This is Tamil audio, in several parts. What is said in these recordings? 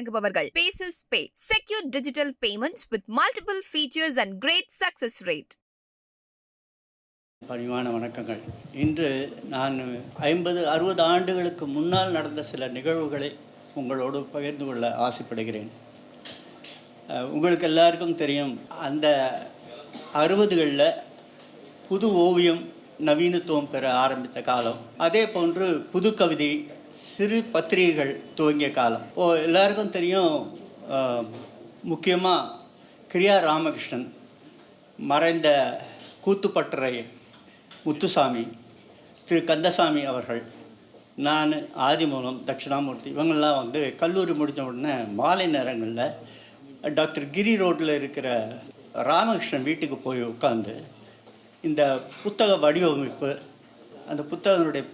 வழங்குபவர்கள். Paces pay secure digital payments with multiple features and great success rate பணிவான வணக்கங்கள். இன்று நான் ஐம்பது அறுபது ஆண்டுகளுக்கு முன்னால் நடந்த சில நிகழ்வுகளை உங்களோடு பகிர்ந்து கொள்ள ஆசைப்படுகிறேன். உங்களுக்கு எல்லாருக்கும் தெரியும் அந்த அறுபதுகளில் புது ஓவியம் நவீனத்துவம் பெற ஆரம்பித்த காலம். அதே போன்று புது கவிதை சிறு பத்திரிகைகள் துவங்கிய காலம். ஓ எல்லாருக்கும் தெரியும் முக்கியமாக கிரியா ராமகிருஷ்ணன் மறைந்த கூத்துப்பட்டறை முத்துசாமி திரு கந்தசாமி அவர்கள் நான் ஆதிமூலம் தட்சிணாமூர்த்தி இவங்கெல்லாம் வந்து கல்லூரி முடிஞ்ச உடனே மாலை நேரங்களில் டாக்டர் கிரி ரோட்டில் இருக்கிற ராமகிருஷ்ணன் வீட்டுக்கு போய் உட்காந்து இந்த புத்தக வடிவமைப்பு அந்த புத்தகங்களுடைய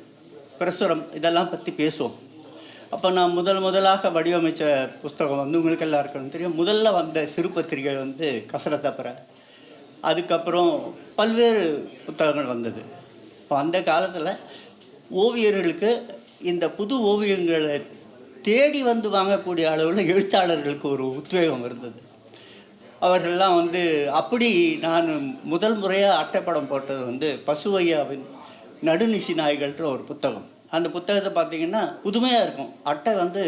பிரசுரம் இதெல்லாம் பற்றி பேசுவோம். அப்போ நான் முதல் முதலாக வடிவமைச்ச புஸ்தகம் வந்து உங்களுக்கு எல்லாருக்கும் தெரியும். முதல்ல வந்த சிறு பத்திரிகை வந்து கசரத்தப்புற அதுக்கப்புறம் பல்வேறு புத்தகங்கள் வந்தது. இப்போ அந்த காலத்தில் ஓவியர்களுக்கு இந்த புது ஓவியங்களை தேடி வந்து வாங்கக்கூடிய அளவில் எழுத்தாளர்களுக்கு ஒரு உத்வேகம் இருந்தது. அவர்கள்லாம் வந்து அப்படி நான் முதல் முறையாக அட்டைப்படம் போட்டது வந்து பசுவையாவின் நடுநிசி நாய்கள்ன்ற ஒரு புத்தகம். அந்த புத்தகத்தை பார்த்தீங்கன்னா புதுமையாக இருக்கும். அட்டை வந்து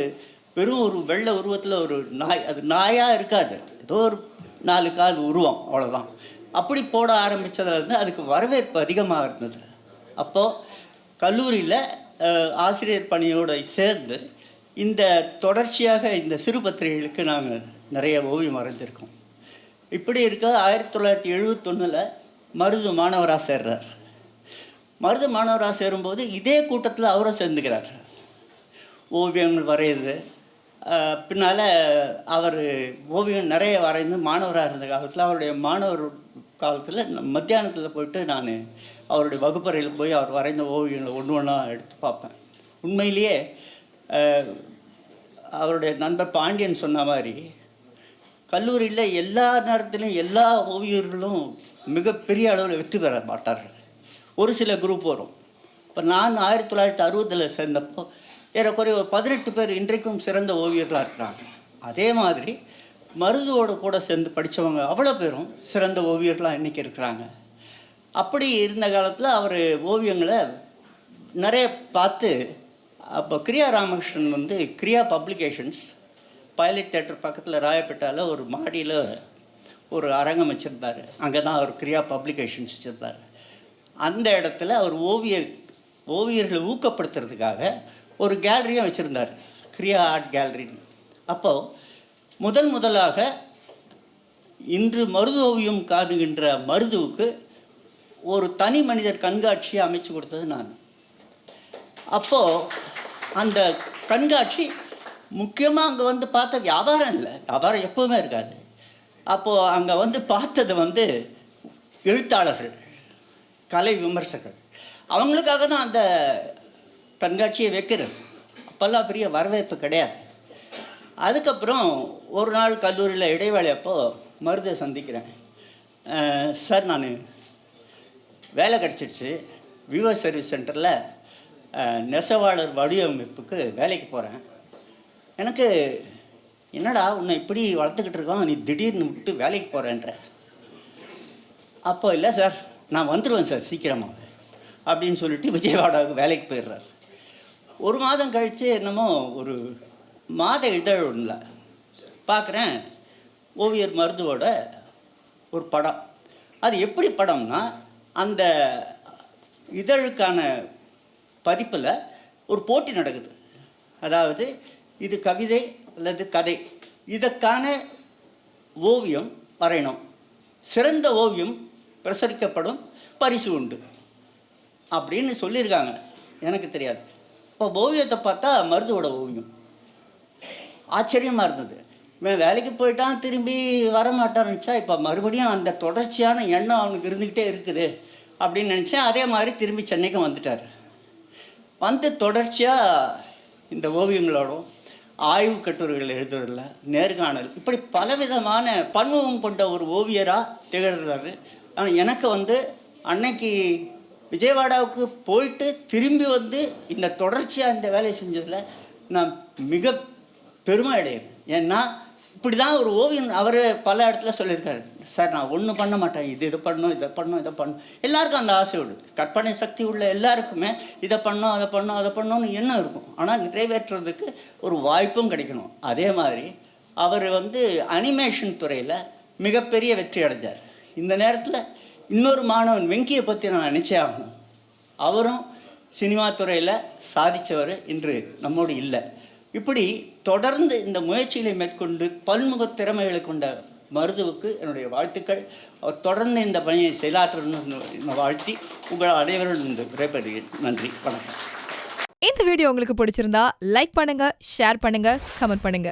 வெறும் ஒரு வெள்ளை உருவத்தில் ஒரு நாய் அது நாயாக இருக்காது. ஏதோ ஒரு நாலு கால் உருவம் அவ்வளோதான் அப்படி போட ஆரம்பித்ததுலேருந்து அதுக்கு வரவேற்பு அதிகமாக இருந்தது. அப்போது கல்லூரியில் ஆசிரியர் பணியோடு சேர்ந்து இந்த தொடர்ச்சியாக இந்த சிறு பத்திரிகைகளுக்கு நாங்கள் நிறைய ஓவியம் வரைஞ்சிருக்கோம். இப்படி இருக்க ஆயிரத்தி தொள்ளாயிரத்தி எழுபத்தொன்னில் மருது மாணவராக சேர்றார். மருது மாணவராக சேரும்போது இதே கூட்டத்தில் அவரும் சேர்ந்துக்கிறார். ஓவியங்கள் வரையுது பின்னால் அவர் ஓவியம் நிறைய வரைந்து மாணவராக இருந்த காலத்தில் அவருடைய மாணவர் காலத்தில் மத்தியானத்தில் போயிட்டு நான் அவருடைய வகுப்பறையில் போய் அவர் வரைந்த ஓவியங்களை ஒன்று ஒன்றா எடுத்து பார்ப்பேன். உண்மையிலேயே அவருடைய நண்பர் பாண்டியன் சொன்ன மாதிரி கல்லூரியில் எல்லா நேரத்திலும் எல்லா ஓவியர்களும் மிகப்பெரிய அளவில் வெற்றி பெற மாட்டார்கள். ஒரு சில குரூப் வரும். இப்போ நான் ஆயிரத்தி தொள்ளாயிரத்தி அறுபதில் சேர்ந்தப்போ ஏறக்குறைய ஒரு பதினெட்டு பேர் இன்றைக்கும் சிறந்த ஓவியர்களாக இருக்கிறாங்க. அதே மாதிரி மருதுவோடு கூட சேர்ந்து படித்தவங்க அவ்வளோ பேரும் சிறந்த ஓவியர்களாக இன்றைக்கி இருக்கிறாங்க. அப்படி இருந்த காலத்தில் அவர் ஓவியங்களை நிறைய பார்த்து அப்போ கிரியா ராமகிருஷ்ணன் வந்து கிரியா பப்ளிகேஷன்ஸ் பைலட் தேட்டர் பக்கத்தில் ராயப்பேட்டாவில் ஒரு மாடியில் ஒரு அரங்கம் வச்சுருந்தார். அங்கே தான் அவர் கிரியா பப்ளிகேஷன்ஸ் வச்சுருந்தார். அந்த இடத்துல அவர் ஓவிய ஓவியர்களை ஊக்கப்படுத்துறதுக்காக ஒரு கேலரியும் வச்சுருந்தார். கிரியா ஆர்ட் கேலரின்னு அப்போது முதல் முதலாக இன்று மருது ஓவியம் காணுகின்ற மருதுவுக்கு ஒரு தனி மனிதர் கண்காட்சியை அமைச்சு கொடுத்தது நான். அப்போது அந்த கண்காட்சி முக்கியமாக அங்கே வந்து பார்த்த வியாபாரம் இல்லை. வியாபாரம் எப்போவுமே இருக்காது. அப்போது அங்கே வந்து பார்த்தது வந்து எழுத்தாளர்கள். கலை விமர்சகர். அவங்களுக்காக தான் அந்த கண்காட்சியை வைக்கிறது. அப்போல்லாம் பெரிய வரவேற்பு கிடையாது. அதுக்கப்புறம் ஒரு நாள் கல்லூரியில் இடைவேளை அப்போ மருதை சந்திக்கிறேன். சார் நான் வேலை கிடச்சிடுச்சு விவோ சர்வீஸ் சென்டரில் நெசவாளர் வடிவமைப்புக்கு வேலைக்கு போகிறேன் எனக்கு என்னடா உன்னை இப்படி வளர்த்துக்கிட்டு இருக்கோம்? நீ திடீர்னு விட்டு வேலைக்கு போகிறேன்ற அப்போ இல்லை சார். நான் வந்துடுவேன் சார் சீக்கிரமாக அப்படின்னு சொல்லிட்டு விஜயவாடாவுக்கு வேலைக்கு போயிடுறார். ஒரு மாதம் கழித்து என்னமோ ஒரு மாத இதழ் ஒன்றில் பார்க்குறேன் ஓவியர் மருதுவோட ஒரு படம். அது எப்படி படம்னா அந்த இதழுக்கான பதிப்பில் ஒரு போட்டி நடக்குது. அதாவது இது கவிதை அல்லது கதை. இதற்கான ஓவியம் வரையணும். சிறந்த ஓவியம் பிரசரிக்கப்படும் பரிசு உண்டு. அப்படின்னு சொல்லியிருக்காங்க. எனக்கு தெரியாது. இப்போ ஓவியத்தை பார்த்தா மருதுவோட ஓவியம். ஆச்சரியமாக இருந்தது. இவன் வேலைக்கு போயிட்டான் திரும்பி வரமாட்டான்னு நினச்சா இப்போ மறுபடியும் அந்த தொடர்ச்சியான எண்ணம் அவனுக்கு இருந்துக்கிட்டே இருக்குது அப்படின்னு நினச்சேன். அதே மாதிரி திரும்பி சென்னைக்கு வந்துட்டார். வந்து தொடர்ச்சியாக இந்த ஓவியங்களோடும் ஆய்வு கட்டுரைகள் எழுதுறதில்ல நேர்காணல் இப்படி பலவிதமான பன்முகம் கொண்ட ஒரு ஓவியராக திகழ்கிறாரு ஆனால் எனக்கு வந்து அன்னைக்கு விஜயவாடாவுக்கு போயிட்டு திரும்பி வந்து இந்த தொடர்ச்சியாக இந்த வேலையை செஞ்சதில் நான் மிக பெருமை அடையிறேன் ஏன்னா இப்படி தான் ஒரு ஓவியம் அவர் பல இடத்துல சொல்லியிருக்காரு. சார் நான் ஒன்றும் பண்ண மாட்டேன். இது இதை பண்ணணும் இதை பண்ணணும் இதை பண்ணணும். எல்லாருக்கும் அந்த ஆசை விடு கற்பனை சக்தி உள்ள எல்லாருக்குமே இதை பண்ணோம் அதை பண்ணோம் அதை பண்ணோம்னு எண்ணம் இருக்கும். ஆனால் நிறைவேற்றுறதுக்கு ஒரு வாய்ப்பும் கிடைக்கணும். அதே மாதிரி அவர் வந்து அனிமேஷன் துறையில் மிகப்பெரிய வெற்றி அடைஞ்சார். இந்த நேரத்தில் இன்னொரு மாணவன் வெங்கியை பற்றி நான் நினச்சே ஆகணும். அவரும் சினிமா துறையில் சாதித்தவர் இன்று நம்மோடு இல்லை. இப்படி தொடர்ந்து இந்த முயற்சிகளை மேற்கொண்டு பன்முக திறமைகளை கொண்ட மருதுவுக்கு என்னுடைய வாழ்த்துக்கள். அவர் தொடர்ந்து இந்த பணியை செயலாற்றணும்னு வாழ்த்தி உங்கள் அனைவரும் விடைபெறுகிறேன். நன்றி. வணக்கம். இந்த வீடியோ உங்களுக்கு பிடிச்சிருந்தா லைக் பண்ணுங்க ஷேர் பண்ணுங்க கமெண்ட் பண்ணுங்க.